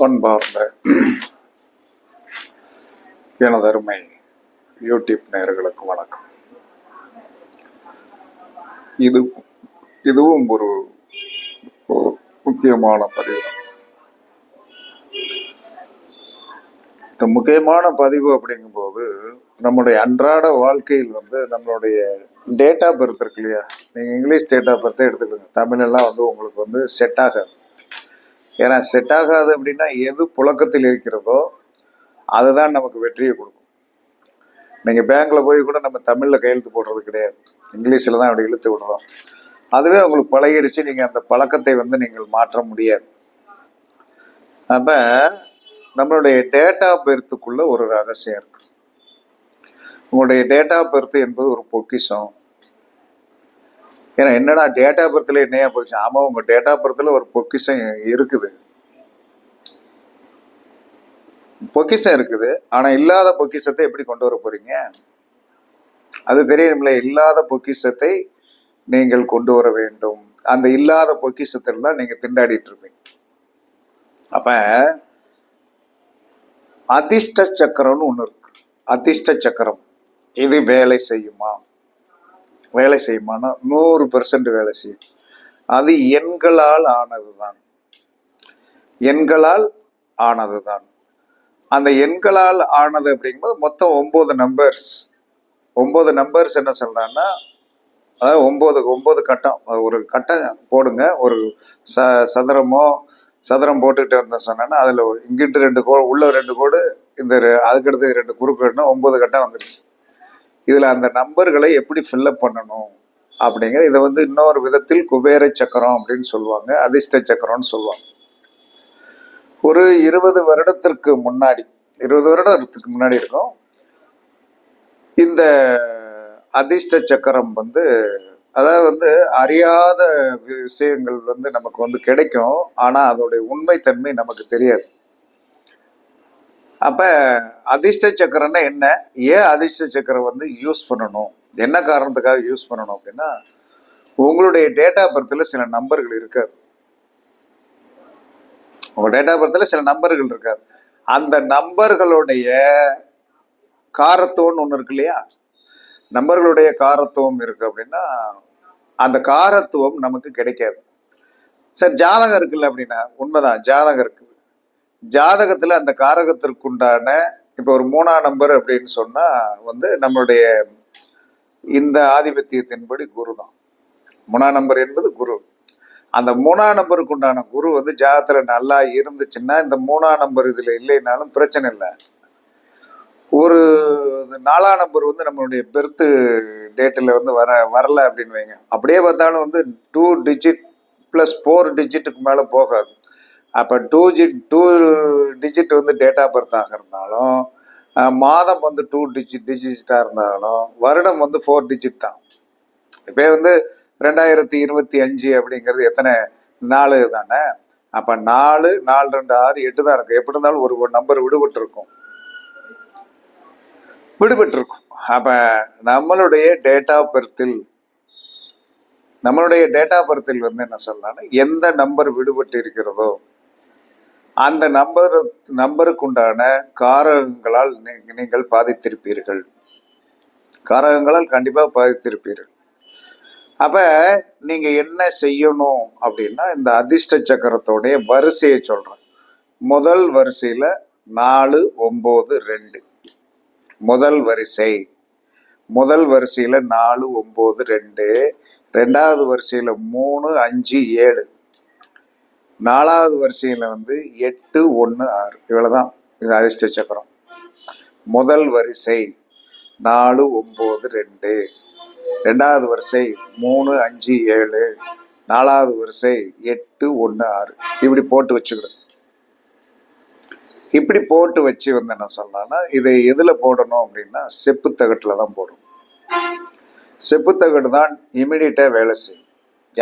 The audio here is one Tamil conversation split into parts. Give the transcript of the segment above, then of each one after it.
பண்பார்ந்த எனதருமை யூடியூப் நேயர்களுக்கு வணக்கம். இது இதுவும் ஒரு முக்கியமான பதிவு. இந்த முக்கியமான பதிவு அப்படிங்கும்போது நம்முடைய அன்றாட வாழ்க்கையில் வந்து நம்மளுடைய டேட் ஆஃப் பர்த் இருக்கு இல்லையா? நீங்கள் இங்கிலீஷ் டேட் ஆஃப் பர்த்தே எடுத்துக்கோங்க. தமிழெல்லாம் வந்து உங்களுக்கு வந்து செட் ஆகாது. ஏன்னா செட் ஆகாது அப்படின்னா எது புழக்கத்தில் இருக்கிறதோ அதுதான் நமக்கு வெற்றியை கொடுக்கும். நீங்கள் பேங்க்கில் போய் கூட நம்ம தமிழில் கையெழுத்து போடுறது கிடையாது. இங்கிலீஷில் தான் அப்படி இழுத்து விடுறோம். அதுவே உங்களுக்கு பழகிருச்சு நீங்கள் அந்த பழக்கத்தை வந்து நீங்கள் மாற்ற முடியாது. அப்போ நம்மளுடைய டேட் ஆஃப் பெர்த்துக்குள்ளே ஒரு ரகசியம் இருக்கு. உங்களுடைய டேட் ஆஃப் பெர்த் என்பது ஒரு பொக்கிஷம். ஏன்னா என்னடா டேட் ஆஃப் பர்த்தில் என்னையா போச்சு? ஆமாம் உங்கள் டேட் ஆஃப் பர்த்தில் ஒரு பொக்கிஷம் இருக்குது. பொக்கிஷம் இருக்குது. ஆனால் இல்லாத பொக்கிஷத்தை எப்படி கொண்டு வர போறீங்க? அது தெரியும்ல இல்லாத பொக்கிஷத்தை நீங்கள் கொண்டு வர வேண்டும். அந்த இல்லாத பொக்கிஷத்தில் தான் நீங்கள் திண்டாடிட்டு இருப்பீங்க. அப்ப அதிர்ஷ்ட சக்கரம்னு ஒன்று இருக்கு. அதிர்ஷ்ட சக்கரம். இது வேலை செய்யுமா? வேலை செய்யுமானா நூறு பெர்சன்ட் வேலை செய்யும். அது எண்களால் ஆனதுதான். எண்களால் ஆனதுதான். அந்த எண்களால் ஆனது அப்படிங்கும்போது மொத்தம் ஒன்பது நம்பர்ஸ் ஒன்பது நம்பர்ஸ் என்ன சொல்றாங்கன்னா அதாவது ஒன்பது ஒன்பது கட்டம். ஒரு கட்டம் போடுங்க. ஒரு ச சதுரமோ சதுரம் போட்டுக்கிட்டு இருந்தேன் சொன்னேன்னா அதில் இங்கிட்டு ரெண்டு கோ உள்ள ரெண்டு கோடு இந்த ரெ- அதுக்கடுத்து ரெண்டு குறுக்கு ஒன்பது கட்டம் வந்துருச்சு. இதில் அந்த நம்பர்களை எப்படி ஃபில்லப் பண்ணணும் அப்படிங்கிற இதை வந்து இன்னொரு விதத்தில் குபேர சக்கரம் அப்படின்னு சொல்லுவாங்க அதிர்ஷ்ட சக்கரம்னு சொல்லுவாங்க. ஒரு இருபது வருடத்திற்கு முன்னாடி இருபது வருடத்துக்கு முன்னாடி இருக்கும். இந்த அதிர்ஷ்ட சக்கரம் வந்து அதாவது வந்து அறியாத விஷயங்கள் வந்து நமக்கு வந்து கிடைக்கும் ஆனால் அதோடைய உண்மைத்தன்மை நமக்கு தெரியாது. அப்ப அதிர்ஷ்ட சக்கரம்னா என்ன? ஏன் அதிர்ஷ்ட சக்கரம் வந்து யூஸ் பண்ணணும்? என்ன காரணத்துக்காக யூஸ் பண்ணணும் அப்படின்னா உங்களுடைய டேட் ஆஃப் பர்த்தில் சில நம்பர்கள் இருக்காது உங்க டேட் ஆஃப் பர்த்தில் சில நம்பர்கள் இருக்காது அந்த நம்பர்களுடைய காரத்துவம்னு ஒன்று இருக்கு இல்லையா? நம்பர்களுடைய காரத்துவம் இருக்கு அப்படின்னா அந்த காரத்துவம் நமக்கு கிடைக்காது. சார் ஜாதகம் இருக்குல்ல அப்படின்னா உண்மைதான் ஜாதகம் இருக்குது ஜாதகத்துல அந்த காரகத்திற்குண்டான இப்போ ஒரு மூணாம் நம்பர் அப்படின்னு சொன்னா வந்து நம்மளுடைய இந்த ஆதிபத்தியத்தின்படி குரு தான் மூணாம் நம்பர் என்பது குரு. அந்த மூணாம் நம்பருக்கு உண்டான குரு வந்து ஜாதகத்துல நல்லா இருந்துச்சுன்னா இந்த மூணாம் நம்பர் இதுல இல்லைனாலும் பிரச்சனை இல்லை. ஒரு இது நாலாம் நம்பர் வந்து நம்மளுடைய பெர்த்து டேட்டில் வந்து வர வரல அப்படின்னு வைங்க. அப்படியே பார்த்தாலும் வந்து டூ டிஜிட் ப்ளஸ் ஃபோர் டிஜிட்டுக்கு மேலே போகாது. அப்போ டூ ஜி டூ டிஜிட் வந்து டேட் ஆஃப் பர்த் ஆக இருந்தாலும் மாதம் வந்து டூ டிஜிட் டிஜிட்டாக இருந்தாலும் வருடம் வந்து ஃபோர் டிஜிட் தான். இப்போ வந்து ரெண்டாயிரத்தி இருபத்தி அஞ்சு அப்படிங்கிறது எத்தனை நாலு தானே? அப்போ நாலு நாலு ரெண்டு ஆறு எட்டு தான் இருக்கும். எப்படி இருந்தாலும் ஒரு நம்பர் விடுபட்டிருக்கும். விடுபட்டிருக்கும். அப்போ நம்மளுடைய டேட்டா பர்த்தில் நம்மளுடைய டேட்டா பர்த்தில் வந்து என்ன சொல்லலாம்னா எந்த நம்பர் விடுபட்டு இருக்கிறதோ அந்த நம்பர் நம்பருக்கு உண்டான காரகங்களால் நீங்கள் பாதித்திருப்பீர்கள். காரகங்களால் கண்டிப்பாக பாதித்திருப்பீர்கள். அப்ப நீங்க என்ன செய்யணும் அப்படின்னா இந்த அதிர்ஷ்ட சக்கரத்தோடைய வரிசையை சொல்றேன். முதல் வரிசையில நாலு ஒன்பது ரெண்டு. முதல் வரிசை. முதல் வரிசையில் நாலு ஒம்பது ரெண்டு. ரெண்டாவது வரிசையில் மூணு அஞ்சு ஏழு. நாலாவது வரிசையில் வந்து எட்டு ஒன்று ஆறு. இவ்வளோதான் இது அதிர்ஷ்ட சக்கரம் முதல் வரிசை நாலு ஒம்பது ரெண்டு. ரெண்டாவது வரிசை மூணு அஞ்சு ஏழு. நாலாவது வரிசை எட்டு ஒன்று ஆறு. இப்படி போட்டு வச்சுக்கிடும் இப்படி போட்டு வச்சு வந்து என்ன சொல்லலாம்னா இதை எதில் போடணும் அப்படின்னா செப்பு தகட்டில் தான் போடணும். செப்பு தகடு தான் இமிடியட்டாக வேலை செய்யும்.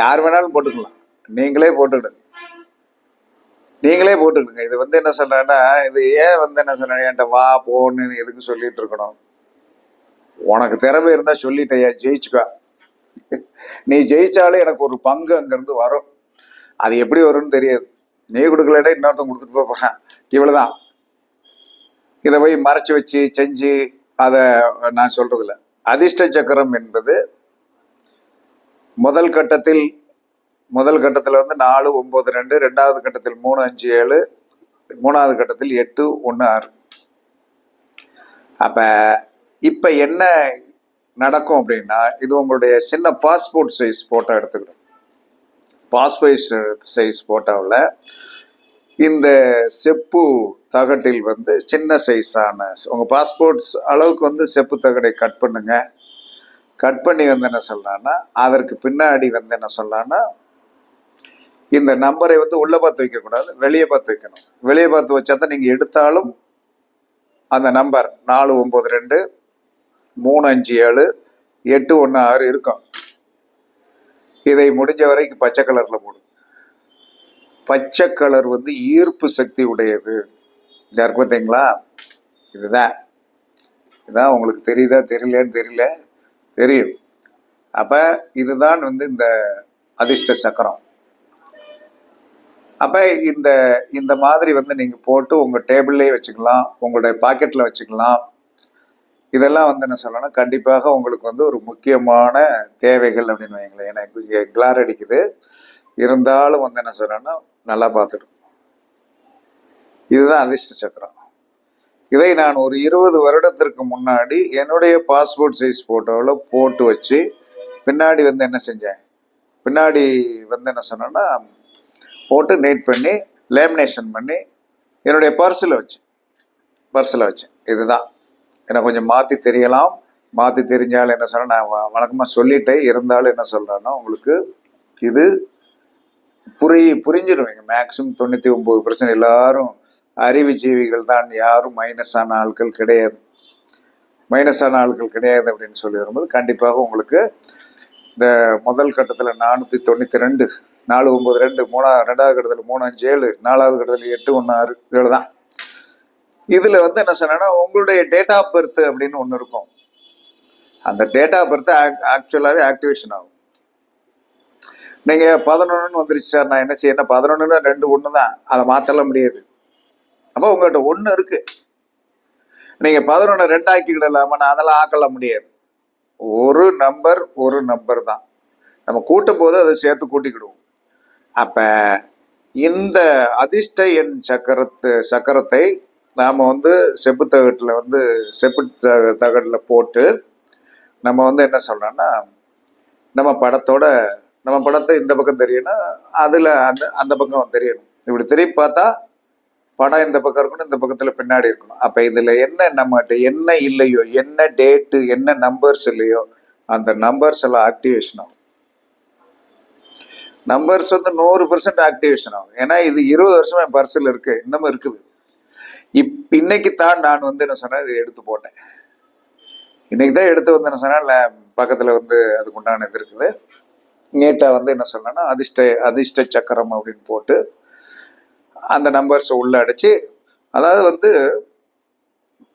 யார் வேணாலும் போட்டுக்கலாம். நீங்களே போட்டுக்கிடுங்க. நீங்களே போட்டுக்கணுங்க. இது வந்து என்ன சொல்றேன்னா இது ஏன் வந்து என்ன சொல்றேன் என்கிட்ட வா போன்னு எதுக்கு சொல்லிட்டு இருக்கணும்? உனக்கு திறமை இருந்தா சொல்லிட்டேயா ஜெயிச்சுக்கோ. நீ ஜெயிச்சாலே எனக்கு ஒரு பங்கு அங்கிருந்து வரும். அது எப்படி வரும்னு தெரியாது. நீ கொடுக்கலன்னா இன்னொருத்தன் கொடுத்துட்டு போக போறான். இவ்வளவுதான். இதை போய் மறைச்சு வச்சு செஞ்சு அதை நான் சொல்றது அதிர்ஷ்ட சக்கரம் என்பது முதல் கட்டத்தில் முதல் கட்டத்தில் வந்து நாலு ஒம்பது ரெண்டு ரெண்டாவது கட்டத்தில் மூணு அஞ்சு ஏழு மூணாவது கட்டத்தில் எட்டு ஒன்று ஆறு. அப்போ இப்போ என்ன நடக்கும் அப்படின்னா இது உங்களுடைய சின்ன பாஸ்போர்ட் சைஸ் ஃபோட்டோ எடுத்துக்கணும். பாஸ்போர்ட் சைஸ் ஃபோட்டோவில் இந்த செப்பு தகட்டில் வந்து சின்ன சைஸான உங்கள் பாஸ்போர்ட்ஸ் அளவுக்கு வந்து செப்பு தகடை கட் பண்ணுங்க. கட் பண்ணி வந்து என்ன சொல்லலான்னா அதற்கு பின்னாடி வந்து என்ன சொல்லலான்னா இந்த நம்பரை வந்து உள்ள பார்த்து வைக்கக்கூடாது வெளியே பார்த்து வைக்கணும். வெளியே பார்த்து வச்சா தான் நீங்கள் எடுத்தாலும் அந்த நம்பர் நாலு ஒம்பது ரெண்டு மூணு அஞ்சு ஏழு எட்டு ஒன்று ஆறு இருக்கும். இதை முடிஞ்ச வரைக்கும் பச்சை கலரில் போடும் பச்சை கலர் வந்து ஈர்ப்பு சக்தி உடையது. யாருக்கு பார்த்தீங்களா இதுதான். இதுதான் உங்களுக்கு தெரியுதா தெரியலன்னு தெரியல. தெரியும். அப்போ இதுதான் வந்து இந்த அதிர்ஷ்ட சக்கரம். அப்போ இந்த இந்த மாதிரி வந்து நீங்கள் போட்டு உங்கள் டேபிள்லேயே வச்சுக்கலாம் உங்களுடைய பாக்கெட்டில் வச்சுக்கலாம். இதெல்லாம் வந்து என்ன சொல்லணும் கண்டிப்பாக உங்களுக்கு வந்து ஒரு முக்கியமான தேவைகள் அப்படின்னு வைங்களேன். எனக்கு கிளார் அடிக்குது. இருந்தாலும் வந்து என்ன சொல்லணும்னா நல்லா பார்த்துடும் இதுதான் அதிர்ஷ்ட சக்கரம். இதை நான் ஒரு இருபது வருடத்திற்கு முன்னாடி என்னுடைய பாஸ்போர்ட் சைஸ் ஃபோட்டோவில் போட்டு வச்சு பின்னாடி வந்து என்ன செஞ்சேன்? பின்னாடி வந்து என்ன சொன்னேன்னா போட்டு நீட் பண்ணி லேமினேஷன் பண்ணி என்னுடைய பர்ஸில் வச்சேன் பர்ஸில் வச்சேன் இதுதான். எனக்கு கொஞ்சம் மாற்றி தெரியலாம். மாற்றி தெரிஞ்சாலும் என்ன சொன்னால் நான் வ- சொல்லிட்டேன் இருந்தாலும் என்ன சொல்கிறேன்னா உங்களுக்கு இது புரி புரிஞ்சிடுவீங்க மேக்ஸிமம் தொண்ணூற்றி ஒம்பது பர்சன்ட் எல்லாரும் அறிவுஜீவிகள் தான். யாரும் மைனஸான ஆட்கள் கிடையாது. மைனஸான ஆட்கள் கிடையாது அப்படின்னு சொல்லி வரும்போது கண்டிப்பாக உங்களுக்கு இந்த முதல் கட்டத்தில் நானூற்றி தொண்ணூற்றி ரெண்டு நாலு ஒம்பது ரெண்டு மூணாவது ரெண்டாவது கட்டத்தில் மூணு அஞ்சு ஏழு நாலாவது கட்டத்தில் எட்டு ஒன்று ஆறு ஏழு தான் இதில் வந்து என்ன சொன்னேன்னா உங்களுடைய டேட் ஆஃப் பர்த் அப்படின்னு ஒன்று இருக்கும். அந்த டேட் ஆஃப் பர்த் ஆக்சுவலாகவே ஆக்டிவேஷன் ஆகும். நீங்கள் பதினொன்றுன்னு வந்துருச்சு சார் நான் என்ன செய்யணும் பதினொன்றுனா ரெண்டு ஒன்று தான் அதை மாற்றலாம் முடியாது. அப்போ உங்கள்கிட்ட ஒன்று இருக்கு. நீங்கள் பதினொன்று ரெண்டு ஆக்கிக்கிடலாமா நான் அதெல்லாம் ஆக்கலாம் முடியாது. ஒரு நம்பர் ஒரு நம்பர் தான். நம்ம கூட்டும் போது அதை சேர்த்து கூட்டிக்கிடுவோம். அப்போ இந்த அதிர்ஷ்ட எண் சக்கரத்து சக்கரத்தை நாம் வந்து செப்பு தகட்டில் வந்து செப்பு த- தகட்டில் போட்டு நம்ம வந்து என்ன சொல்கிறோன்னா நம்ம படத்தோட நம்ம படத்தை இந்த பக்கம் தெரியணும் அதில் அந்த அந்த பக்கம் தெரியணும். இப்படி திரும்பி பார்த்தா படம் இந்த பக்கம் இருக்கணும் இந்த பக்கத்தில் பின்னாடி இருக்கணும். அப்போ இதில் என்ன நம்மகிட்ட என்ன இல்லையோ என்ன டேட்டு என்ன நம்பர்ஸ் இல்லையோ அந்த நம்பர்ஸ் எல்லாம் ஆக்டிவேஷன் ஆகும். நம்பர்ஸ் வந்து நூறு பர்சன்ட் ஆக்டிவேஷன் ஆகும். ஏன்னா இது இருபது வருஷமா என் பர்சில் இருக்கு. இன்னமும் இருக்குது. இப் இன்னைக்கு தான் நான் வந்து என்ன சொன்னேன் இதை எடுத்து போட்டேன். இன்னைக்கு தான் எடுத்து வந்து என்ன சொன்னால் பக்கத்தில் வந்து அதுக்கு உண்டான இது இருக்குது. நீட்டாக வந்து என்ன சொன்னேன்னா அதிர்ஷ்ட அதிர்ஷ்ட சக்கரம் அப்படின்னு போட்டு அந்த நம்பர்ஸை உள்ள அடிச்சு அதாவது வந்து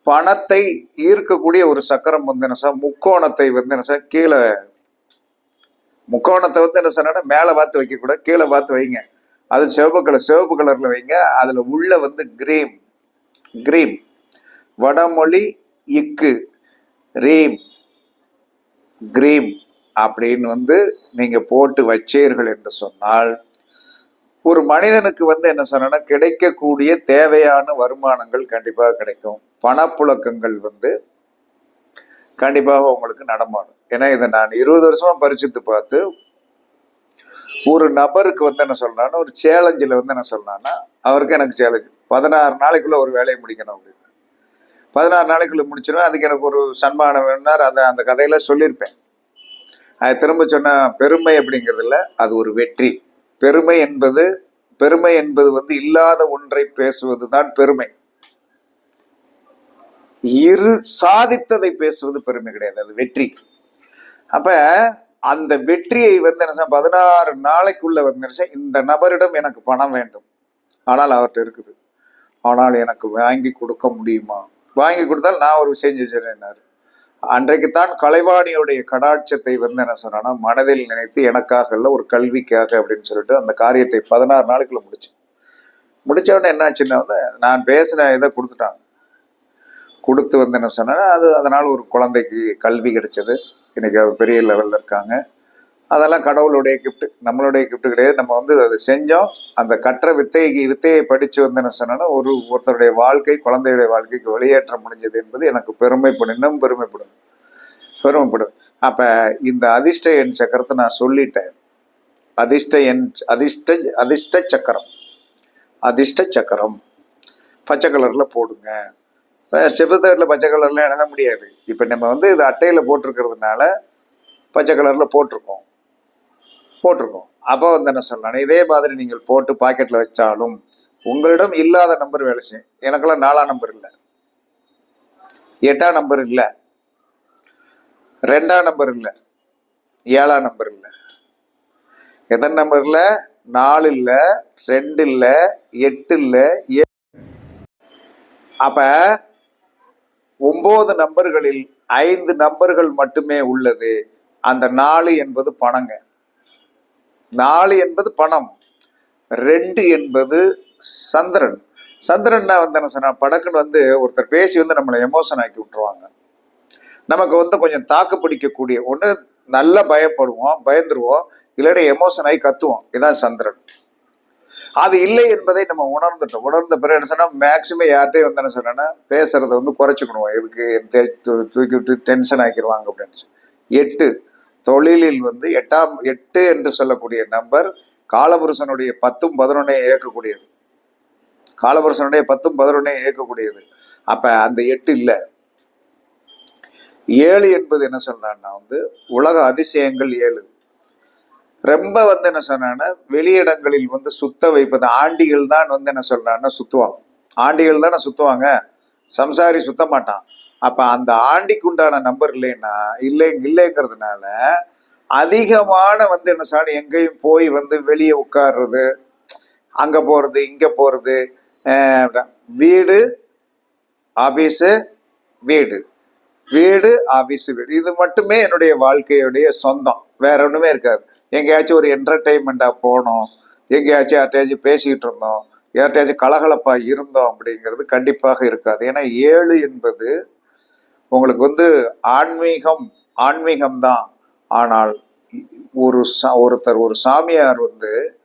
பணத்தை ஈர்க்கக்கூடிய ஒரு சக்கரம் வந்து என்ன சார் முக்கோணத்தை வந்து என்ன சார் கீழே முக்கோணத்தை வந்து என்ன சொன்னா மேலே பார்த்து வைக்கக்கூடாது கீழே பார்த்து வைங்க. அது சிவப்பு கலர் சிவப்பு கலர்ல வைங்க. அதுல உள்ள வந்து கிரீம். கிரீம். வடமொழி இக்கு. ரீம். கிரீம். அப்படின்னு வந்து நீங்க போட்டு வச்சீர்கள் என்று சொன்னால் ஒரு மனிதனுக்கு வந்து என்ன சொன்னா கிடைக்கக்கூடிய தேவையான வருமானங்கள் கண்டிப்பாக கிடைக்கும். பணப்புழக்கங்கள் வந்து கண்டிப்பாக உங்களுக்கு நடமாடும். ஏன்னா இதை நான் இருபது வருஷமா பரிசுத்து பார்த்து ஒரு நபருக்கு வந்து என்ன சொல்றான்னா ஒரு சேலஞ்சில் வந்து என்ன சொல்றான்னா அவருக்கு எனக்கு சேலஞ்சு பதினாறு நாளைக்குள்ள ஒரு வேலையை முடிக்கணும் அப்படின்னு. பதினாறு நாளைக்குள்ள முடிச்சிடும் அதுக்கு எனக்கு ஒரு சன்மானம் வேணும்னார் அதை அந்த கதையில சொல்லியிருப்பேன். அது திரும்ப சொன்ன பெருமை அப்படிங்கிறதுல அது ஒரு வெற்றி. பெருமை என்பது பெருமை என்பது வந்து இல்லாத ஒன்றை பேசுவது தான் பெருமை. இரு சாதித்ததை பேசுவது பெருமை கிடையாது அது வெற்றி. அப்ப அந்த வெற்றியை வந்து என்ன பதினாறு நாளைக்குள்ள வந்து இந்த நபரிடம் எனக்கு பணம் வேண்டும். ஆனால் அவர்கிட்ட இருக்குது. ஆனால் எனக்கு வாங்கி கொடுக்க முடியுமா? வாங்கி கொடுத்தால் நான் ஒரு விஷயம் செஞ்சிருந்தாரு அன்றைக்குத்தான் கலைவாணியுடைய கடாட்சத்தை வந்து என்ன சொன்னா மனதில் நினைத்து எனக்காக இல்லை ஒரு கல்விக்காக அப்படின்னு சொல்லிட்டு அந்த காரியத்தை பதினாறு நாளுக்குள்ள முடிச்சேன் முடிச்ச உடனே என்னாச்சுன்னா வந்து நான் பேசின இதை கொடுத்துட்டாங்க. கொடுத்து வந்து என்ன அது அதனால் ஒரு குழந்தைக்கு கல்வி கிடைச்சது. இன்றைக்கி அது பெரிய லெவலில் இருக்காங்க. அதெல்லாம் கடவுளுடைய கிஃப்ட் நம்மளுடைய கிஃப்ட் கிடையாது. நம்ம வந்து அதை செஞ்சோம். அந்த கற்ற வித்தைக்கு வித்தையை படித்து வந்து என்ன ஒரு ஒருத்தருடைய வாழ்க்கை குழந்தையுடைய வாழ்க்கைக்கு வெளியேற்ற முடிஞ்சது என்பது எனக்கு பெருமைப்படும். இன்னும் பெருமைப்படும். பெருமைப்படும். அப்போ இந்த அதிர்ஷ்ட எண் சக்கரத்தை நான் சொல்லிட்டேன். அதிர்ஷ்ட எண் அதிர்ஷ்ட அதிர்ஷ்ட சக்கரம். அதிர்ஷ்ட சக்கரம். பச்சை கலரில் போடுங்க. செபத்தரில் பச்சை கலரில் எழுத முடியாது. இப்போ நம்ம வந்து இது அட்டையில் போட்டிருக்கிறதுனால பச்சை கலரில் போட்டிருக்கோம். போட்டிருக்கோம். அப்போ வந்து என்ன சொல்லணும்? இதே மாதிரி நீங்கள் போட்டு பாக்கெட்டில் வச்சாலும் உங்களிடம் இல்லாத நம்பர் வேலை செய்யும் எனக்கெல்லாம் நாலாம் நம்பர் இல்லை. எட்டாம் நம்பர் இல்லை. ரெண்டாம் நம்பர் இல்லை. ஏழாம் நம்பர் இல்லை. எத்தனை நம்பர்ல நாலு இல்லை ரெண்டு இல்லை எட்டு இல்லை ஏ அப்போ ஒன்பது நம்பர்களில் ஐந்து நம்பர்கள் மட்டுமே உள்ளது. அந்த நாலு என்பது பணங்க. நாலு என்பது பணம். ரெண்டு என்பது சந்திரன். சந்திரன்னா வந்து என்ன சொன்னா படக்குன்னு வந்து ஒருத்தர் பேசி வந்து நம்மளை எமோஷன் ஆக்கி விட்டுருவாங்க. நமக்கு வந்து கொஞ்சம் தாக்கு பிடிக்கக்கூடிய ஒன்று நல்லா பயப்படுவோம் பயந்துருவோம் இல்லாட்டி எமோஷன் ஆகி கத்துவோம். இதான் சந்திரன். அது இல்லை என்பதை நம்ம உணர்ந்துட்டோம். உணர்ந்த பிறகு என்ன சொன்னா மேக்சிமம் யார்கிட்டயும் வந்து என்ன சொன்னா பேசுறதை வந்து குறைச்சிக்கணும். எதுக்கு தூக்கி விட்டு டென்ஷன் ஆக்கிடுவாங்க அப்படின்னு எட்டு தொழிலில் வந்து எட்டாம் எட்டு என்று சொல்லக்கூடிய நம்பர் காலபுருஷனுடைய பத்தும் பதினொன்னையும் இயக்கக்கூடியது. காலபுருஷனுடைய பத்தும் பதினொன்னையும் இயக்கக்கூடியது. அப்ப அந்த எட்டு இல்லை. ஏழு என்பது என்ன சொல்றான்னா வந்து உலக அதிசயங்கள் ஏழு. ரொம்ப வந்து என்ன சொன்னான்னா வெளியிடங்களில் வந்து சுத்த வைப்பது ஆண்டிகள் தான் வந்து என்ன சொல்றான்னா சுத்துவாங்க. ஆண்டிகள் தானே சுத்துவாங்க. சம்சாரி சுத்த மாட்டான். அப்ப அந்த ஆண்டிக்கு உண்டான நம்பர் இல்லைன்னா இல்லை இல்லைங்கிறதுனால அதிகமான வந்து என்ன சொன்னா எங்கேயும் போய் வந்து வெளியே உட்கார்றது அங்க போறது இங்க போறது வீடு ஆபீஸு வீடு. வீடு ஆபீஸ் வீடு. இது மட்டுமே என்னுடைய வாழ்க்கையுடைய சொந்தம். வேற ஒண்ணுமே இருக்காது. எங்கேயாச்சும் ஒரு என்டர்டெயின்மெண்ட்டாக போனோம் எங்கேயாச்சும் யார்கிட்டயாச்சும் பேசிக்கிட்டு இருந்தோம் யார்கிட்டயாச்சும் கலகலப்பாக இருந்தோம் அப்படிங்கிறது கண்டிப்பாக இருக்காது. ஏன்னா ஏழு என்பது உங்களுக்கு வந்து ஆன்மீகம் ஆன்மீகம் தான். ஆனால் ஒரு சா- ஒருத்தர் ஒரு சாமியார் வந்து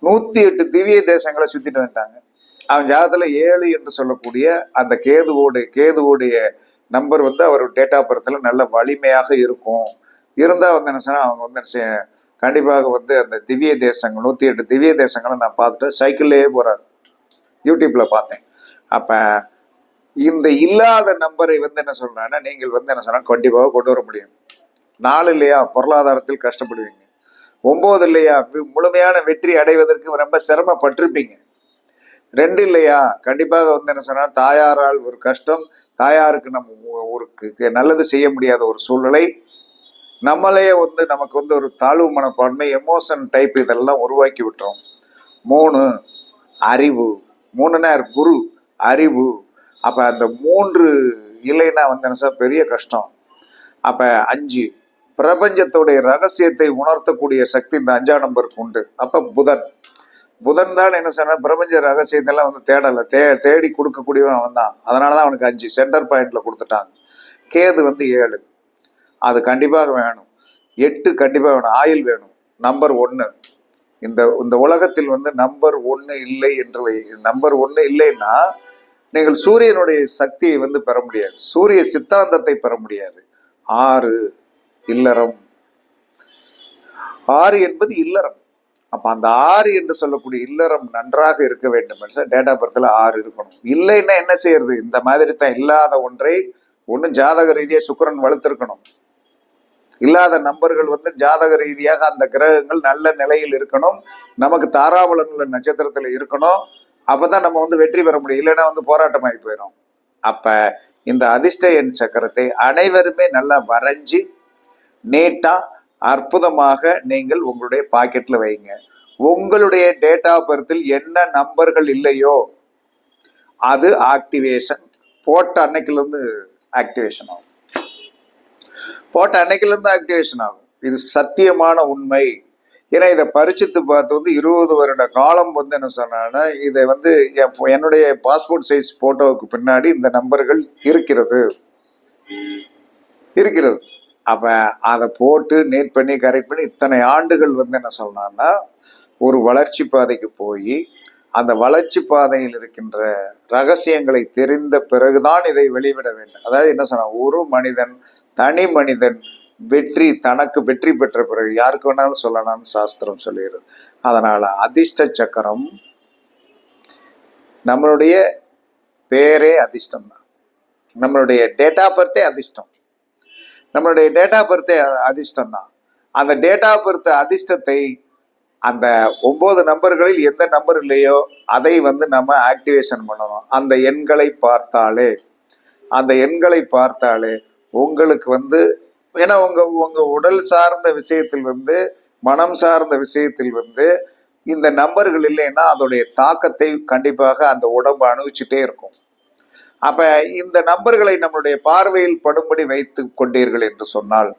நூற்றி எட்டு திவ்ய தேசங்களை சுற்றிட்டு வந்துட்டாங்க. அவன் ஜாதத்தில் ஏழு என்று சொல்லக்கூடிய அந்த கேதுவோடைய கேதுவோடைய நம்பர் வந்து அவர் டேட் ஆஃப் பர்த்ல நல்ல வலிமையாக இருக்கும். இருந்தால் வந்து என்ன சொன்னால் அவங்க வந்து என்ன கண்டிப்பாக வந்து அந்த திவ்ய தேசங்கள் நூத்தி எட்டு திவ்ய தேசங்களை நான் பார்த்துட்டு சைக்கிள்லேயே போறாரு. யூடியூப்ல பார்த்தேன். அப்ப இந்த இல்லாத நம்பரை வந்து என்ன சொல்றாங்கன்னா நீங்கள் வந்து என்ன சொன்னா கண்டிப்பாக கொண்டு வர முடியும். நாலு இல்லையா? பொருளாதாரத்தில் கஷ்டப்படுவீங்க. ஒன்பது இல்லையா? முழுமையான வெற்றி அடைவதற்கு ரொம்ப சிரமப்பட்டிருப்பீங்க. ரெண்டு இல்லையா? கண்டிப்பாக வந்து என்ன சொன்னா தாயாரால் ஒரு கஷ்டம் தாயாருக்கு நம்ம ஒரு நல்லது செய்ய முடியாத ஒரு சூழ்நிலை நம்மளே வந்து நமக்கு வந்து ஒரு தாழ்வு மனப்பான்மை எமோஷன் டைப் இதெல்லாம் உருவாக்கி விட்டுறோம். மூணு அறிவு. மூணுனா குரு. அறிவு. அப்போ அந்த மூன்று இல்லைன்னா வந்து என்ன சார்? பெரிய கஷ்டம். அப்போ அஞ்சு பிரபஞ்சத்துடைய ரகசியத்தை உணர்த்தக்கூடிய சக்தி இந்த அஞ்சாம் நம்பருக்கு உண்டு. அப்போ புதன். புதன் தான் என்ன சொன்னா பிரபஞ்ச ரகசியத்தெல்லாம் வந்து தேடலை. தே தேடி கொடுக்கக்கூடியவன் அவன் தான் அதனாலதான் அவனுக்கு அஞ்சு சென்டர் பாயிண்ட்ல கொடுத்துட்டாங்க கேது வந்து ஏழு. அது கண்டிப்பாக வேணும். எட்டு கண்டிப்பாக வேணும். ஆயில் வேணும். நம்பர் ஒன்று இந்த இந்த உலகத்தில் வந்து நம்பர் ஒன்று இல்லை என்று நம்பர் ஒன்று இல்லைன்னா நீங்கள் சூரியனுடைய சக்தியை வந்து பெற முடியாது. சூரிய சித்தாந்தத்தை பெற முடியாது. ஆறு இல்லறம். ஆறு என்பது இல்லறம். அப்போ அந்த ஆறு என்று சொல்லக்கூடிய இல்லறம் நன்றாக இருக்க வேண்டும். சார் டேட் ஆஃப் ஆறு இருக்கணும். இல்லைன்னா என்ன செய்யறது? இந்த மாதிரி தான் இல்லாத ஒன்றை ஒன்றும் ஜாதக ரீதியாக சுக்கரன் வளர்த்துருக்கணும். இல்லாத நம்பர்கள் வந்து ஜாதக ரீதியாக அந்த கிரகங்கள் நல்ல நிலையில் இருக்கணும். நமக்கு தாராபலன் நட்சத்திரத்தில் நட்சத்திரத்துல இருக்கணும். அப்பதான் நம்ம வந்து வெற்றி பெற முடியும். இல்லைன்னா வந்து போராட்டமாகி போயிடும் அப்ப இந்த அதிர்ஷ்ட எண் சக்கரத்தை அனைவருமே நல்லா வரைஞ்சி நீட்டா அற்புதமாக நீங்கள் உங்களுடைய பாக்கெட்ல வைங்க. உங்களுடைய டேட் ஆஃப் பர்த்தில் என்ன நம்பர்கள் இல்லையோ அது ஆக்டிவேஷன் போட்ட அன்னைக்குல இருந்து ஆக்டிவேஷன் ஆகும். போட்ட அன்னைக்குல இருந்து ஆக்டிவேஷன் ஆகும். இது சத்தியமான உண்மை. ஏன்னா இதை பரிச்சித்து பார்த்து வந்து இருபது வருட காலம் வந்து என்ன சொன்னான்னா இதை வந்து என் என்னுடைய பாஸ்போர்ட் சைஸ் போட்டோவுக்கு பின்னாடி இந்த நம்பர்கள் இருக்கிறது. இருக்கிறது. அப்ப அதை போட்டு நேட் பண்ணி கரெக்ட் பண்ணி இத்தனை ஆண்டுகள் வந்து என்ன சொன்னான்னா ஒரு வளர்ச்சி பாதைக்கு போய் அந்த வளர்ச்சி பாதையில் இருக்கின்ற ரகசியங்களை தெரிந்த பிறகுதான் இதை வெளிவிட வேண்டும். அதாவது என்ன சொன்னா ஒரு மனிதன் தனி மனிதன் வெற்றி தனக்கு வெற்றி பெற்ற பிறகு யாருக்கு வேணாலும் சொல்லலாம்னு சாஸ்திரம் சொல்லுகிறது. அதனால் அதிர்ஷ்ட சக்கரம் நம்மளுடைய பேரே அதிர்ஷ்டம் தான் நம்மளுடைய டேட் ஆஃப் பர்த்தே அதிர்ஷ்டம். நம்மளுடைய டேட் ஆஃப் பர்த்தே அதிர்ஷ்டம் தான் அந்த டேட் ஆஃப் பர்த் அதிர்ஷ்டத்தை அந்த ஒன்பது நம்பர்களில் எந்த நம்பர் இல்லையோ அதை வந்து நம்ம ஆக்டிவேஷன் பண்ணணும். அந்த எண்களை பார்த்தாலே அந்த எண்களை பார்த்தாலே உங்களுக்கு வந்து ஏன்னா உங்க உங்க உடல் சார்ந்த விஷயத்தில் வந்து மனம் சார்ந்த விஷயத்தில் வந்து இந்த நம்பர்கள் இல்லைன்னா அதோடைய தாக்கத்தை கண்டிப்பாக அந்த உடம்பு அணுவிச்சுட்டே இருக்கும். அப்ப இந்த நம்பர்களை நம்மளுடைய பார்வையில் படும்படி வைத்து கொண்டீர்கள் என்று சொன்னால்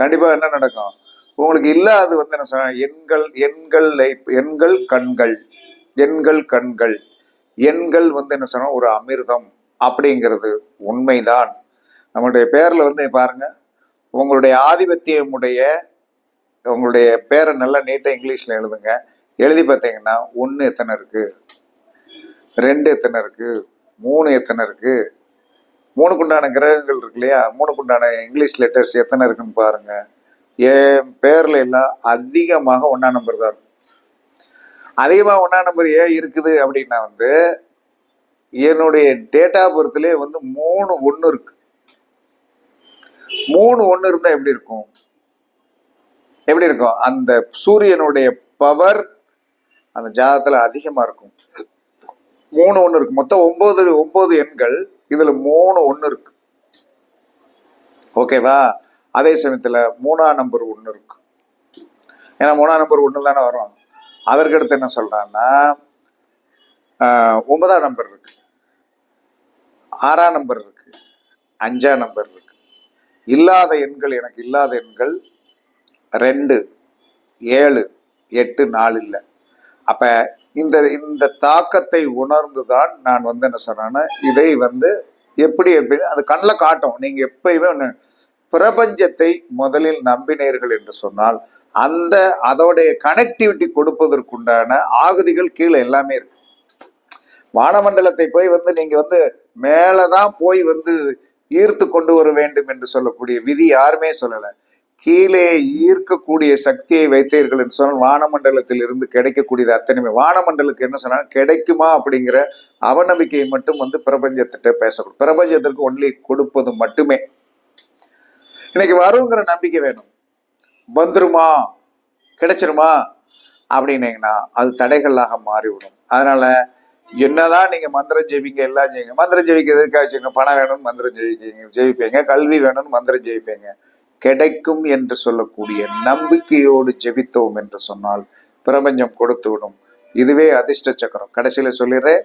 கண்டிப்பாக என்ன நடக்கும்? உங்களுக்கு இல்லாது வந்து என்ன சொன்ன எண்கள் எண்களை எண்கள் கண்கள் எண்கள் கண்கள் எண்கள் வந்து என்ன சொன்னா ஒரு அமிர்தம் அப்படிங்கிறது உண்மைதான். நம்மளுடைய பேரில் வந்து பாருங்க. உங்களுடைய ஆதிபத்தியமுடைய உங்களுடைய பேரை நல்லா நீட்டாக இங்கிலீஷில் எழுதுங்க. எழுதி பார்த்தீங்கன்னா ஒன்று எத்தனை இருக்குது ரெண்டு எத்தனை இருக்குது மூணு எத்தனை இருக்குது மூணுக்குண்டான கிரகங்கள் இருக்கு இல்லையா? மூணுக்குண்டான இங்கிலீஷ் லெட்டர்ஸ் எத்தனை இருக்குன்னு பாருங்கள் என் பேரில் எல்லாம் அதிகமாக ஒன்றா நம்பர் தான் இருக்கும். அதிகமாக ஒன்றா நம்பர் ஏன் இருக்குது அப்படின்னா வந்து என்னுடைய டேட் ஆஃப் பர்த்லேயே வந்து மூணு ஒன்று இருக்குது மூணு ஒன்று இருந்தால் எப்படி இருக்கும்? எப்படி இருக்கும்? அந்த சூரியனுடைய பவர் அந்த ஜாதகத்தில் அதிகமாக இருக்கும். மூணு ஒன்று இருக்கு. மொத்தம் ஒன்பது ஒன்பது எண்கள் இதுல மூணு ஒன்று இருக்கு. ஓகேவா அதே சமயத்துல மூணாம் நம்பர் ஒன்று இருக்கு. ஏன்னா மூணாம் நம்பர் ஒன்று தானே வரும். அதற்கடுத்து என்ன சொல்றான்னா ஆஹ், ஒன்பதாம் நம்பர் இருக்கு. ஆறாம் நம்பர் இருக்கு. அஞ்சாம் நம்பர் இருக்கு. இல்லாத எண்கள் எனக்கு இல்லாத எண்கள் ரெண்டு ஏழு எட்டு நாலு இல்லை. அப்போ இந்த இந்த தாக்கத்தை உணர்ந்து தான் நான் வந்து என்ன சொன்னேன்னா இதை வந்து எப்படி எப்படின்னு அது கண்ணில் காட்டும். நீங்கள் எப்பயுமே ஒன்று பிரபஞ்சத்தை முதலில் நம்பினீர்கள் என்று சொன்னால் அந்த அதோடைய கனெக்டிவிட்டி கொடுப்பதற்குண்டான ஆகுதிகள் கீழே எல்லாமே இருக்கு. வானமண்டலத்தை போய் வந்து நீங்கள் வந்து மேலே தான் போய் வந்து ஈர்த்து கொண்டு வர வேண்டும் என்று சொல்லக்கூடிய விதி யாருமே சொல்லலை. கீழே ஈர்க்கக்கூடிய சக்தியை வைத்தீர்கள் என்று சொன்னால் வானமண்டலத்தில் இருந்து கிடைக்கக்கூடியது அத்தனையுமே. வானமண்டலுக்கு என்ன சொன்னால் கிடைக்குமா அப்படிங்கிற அவநம்பிக்கையை மட்டும் வந்து பிரபஞ்சத்திட்ட பேசக்கூடும் பிரபஞ்சத்திற்கு ஒன்லி கொடுப்பது மட்டுமே. இன்னைக்கு வருங்கிற நம்பிக்கை வேணும். வந்துருமா? கிடைச்சிருமா? அப்படின்னீங்கன்னா அது தடைகளாக மாறிவிடும். அதனால என்னதான் நீங்க மந்திரம் ஜெயிப்பீங்க எல்லாம் செய்யுங்க மந்திரம் ஜெபிக்கிறது எதுக்காக வச்சுங்க பணம் வேணும்னு மந்திரம் ஜெயிப்பீங்க ஜெயிப்பீங்க கல்வி வேணும்னு மந்திரம் ஜெயிப்பீங்க கிடைக்கும் என்று சொல்லக்கூடிய நம்பிக்கையோடு ஜெபித்தோம் என்று சொன்னால் பிரபஞ்சம் கொடுத்து விடும். இதுவே அதிர்ஷ்ட சக்கரம். கடைசியில சொல்லிடுறேன்.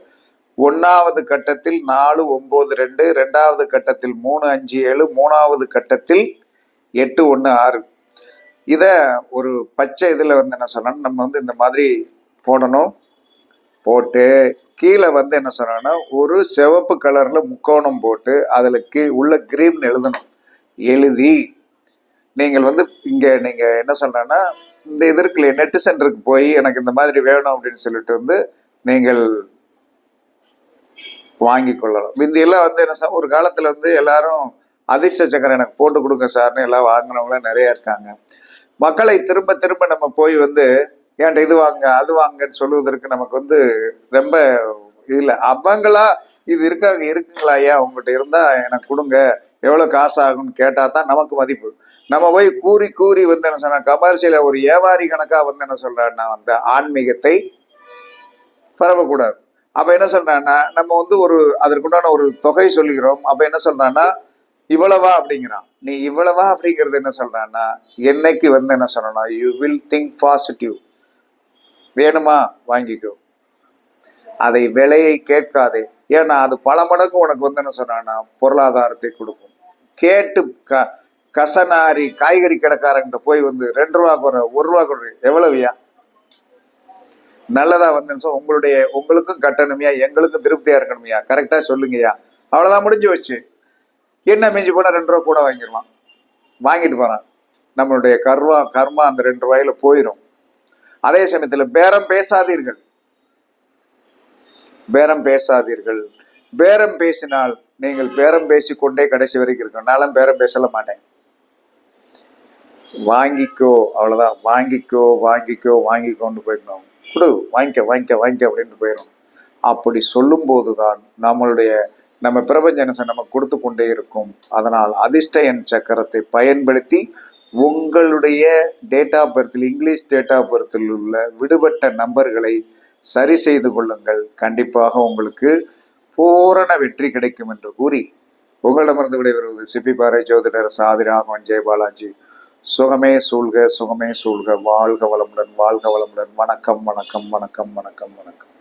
ஒன்னாவது கட்டத்தில் நாலு ஒன்பது ரெண்டு ரெண்டாவது கட்டத்தில் மூணு அஞ்சு ஏழு மூணாவது கட்டத்தில் எட்டு ஒன்று ஆறு. இதை ஒரு பச்சை இதில் வந்து என்ன சொன்னோம்னா நம்ம வந்து இந்த மாதிரி போடணும். போட்டு கீழே வந்து என்ன சொன்னோன்னா ஒரு சிவப்பு கலர்ல முக்கோணம் போட்டு அதில் கீ உள்ள கிரீன் எழுதணும். எழுதி நீங்கள் வந்து இங்கே நீங்கள் என்ன சொல்கிறேன்னா இந்த இதற்குள்ளே நெட்டு சென்டருக்கு போய் எனக்கு இந்த மாதிரி வேணும் அப்படின்னு சொல்லிட்டு வந்து நீங்கள் வாங்கி கொள்ளலாம். முந்தியெல்லாம் வந்து என்ன சார் ஒரு காலத்தில் வந்து எல்லாரும் அதிர்ஷ்ட சக்கரம் எனக்கு போட்டு கொடுங்க சார்னு எல்லாம் வாங்கினவங்களாம் நிறையா இருக்காங்க. மக்களை திரும்ப திரும்ப நம்ம போய் வந்து ஏன்ட்ட இது வாங்க அது வாங்கன்னு சொல்லுவதற்கு நமக்கு வந்து ரொம்ப இல்லை அவங்களா இது இருக்காங்க இருக்குங்களா ஐயா உங்கள்கிட்ட இருந்தா எனக்கு கொடுங்க. எவ்வளோ காசு ஆகும்னு கேட்டால் தான் நமக்கு மதிப்பு. நம்ம போய் கூறி கூறி வந்து என்ன சொன்னா கமர்ஷியல ஒரு வியாபாரி கணக்காக வந்து என்ன சொல்றான்னா அந்த ஆன்மீகத்தை பரவக்கூடாது அப்ப என்ன சொல்கிறான்னா நம்ம வந்து ஒரு அதற்குண்டான ஒரு தொகை சொல்லுகிறோம். அப்ப என்ன சொல்றான்னா இவ்வளவா? அப்படிங்கிறான். நீ இவ்வளவா அப்படிங்கிறது என்ன சொல்றான்னா என்னைக்கு வந்து என்ன சொல்லணும்? யூ வில் திங்க் பாசிட்டிவ் வேணுமா? வாங்கிக்கோ. அதை விலையை கேட்காதே. ஏன்னா அது பல மடங்கு உனக்கு வந்து என்ன சொன்னான்னா பொருளாதாரத்தை கொடுக்கும். கேட்டு க கசனாரி காய்கறி கடைக்காரங்கிட்ட போய் வந்து ரெண்டு ரூபா குறை ஒரு ரூபா குறை எவ்வளவுயா? நல்லதா வந்தேன்னு சொல் உங்களுடைய உங்களுக்கும் கட்டணுமையா எங்களுக்கும் திருப்தியா இருக்கணுமையா? கரெக்டா சொல்லுங்கய்யா. அவ்வளவுதான் முடிஞ்சு வச்சு என்ன மிஞ்சி போனா ரெண்டு ரூபா கூட வாங்கிடலாம். வாங்கிட்டு போறான். நம்மளுடைய கர்வா கர்மா அந்த ரெண்டு ரூபாயில போயிடும் அதே சமயத்துல பேரம் பேசாதீர்கள். பேரம் பேசாதீர்கள். பேரம் பேசினால் நீங்கள் பேரம் பேசிக்கொண்டே கடைசி வரைக்கும் இருக்கணும். நானும் பேரம் பேசல மாட்டேன். வாங்கிக்கோ அவ்வளவுதான். வாங்கிக்கோ வாங்கிக்கோ வாங்கிக்கோன்னு போயிடணும். கொடு வாங்கிக்க வாங்கிக்க வாங்கிக்க அப்படின்னு போயிடும் அப்படி சொல்லும்போது தான் நம்மளுடைய நம்ம பிரபஞ்ச நம்ம கொடுத்து கொண்டே இருக்கும். அதனால் அதிர்ஷ்ட என் சக்கரத்தை பயன்படுத்தி உங்களுடைய டேட் ஆஃப் பர்த்தில் இங்கிலீஷ் டேட் ஆஃப் பர்த்தில் உள்ள விடுபட்ட நம்பர்களை சரி செய்து கொள்ளுங்கள். கண்டிப்பாக உங்களுக்கு பூரண வெற்றி கிடைக்கும் என்று கூறி உங்களிடமிருந்து விடைபெறுவது சிப்பிப்பாறை ஜோதிடர் சாதிராகவன் ஜெயபாலாஜி சுகமே சூழ்க சுகமே சூழ்க. வாழ்க வளமுடன் வாழ்க வளமுடன். வணக்கம் வணக்கம் வணக்கம் வணக்கம் வணக்கம்.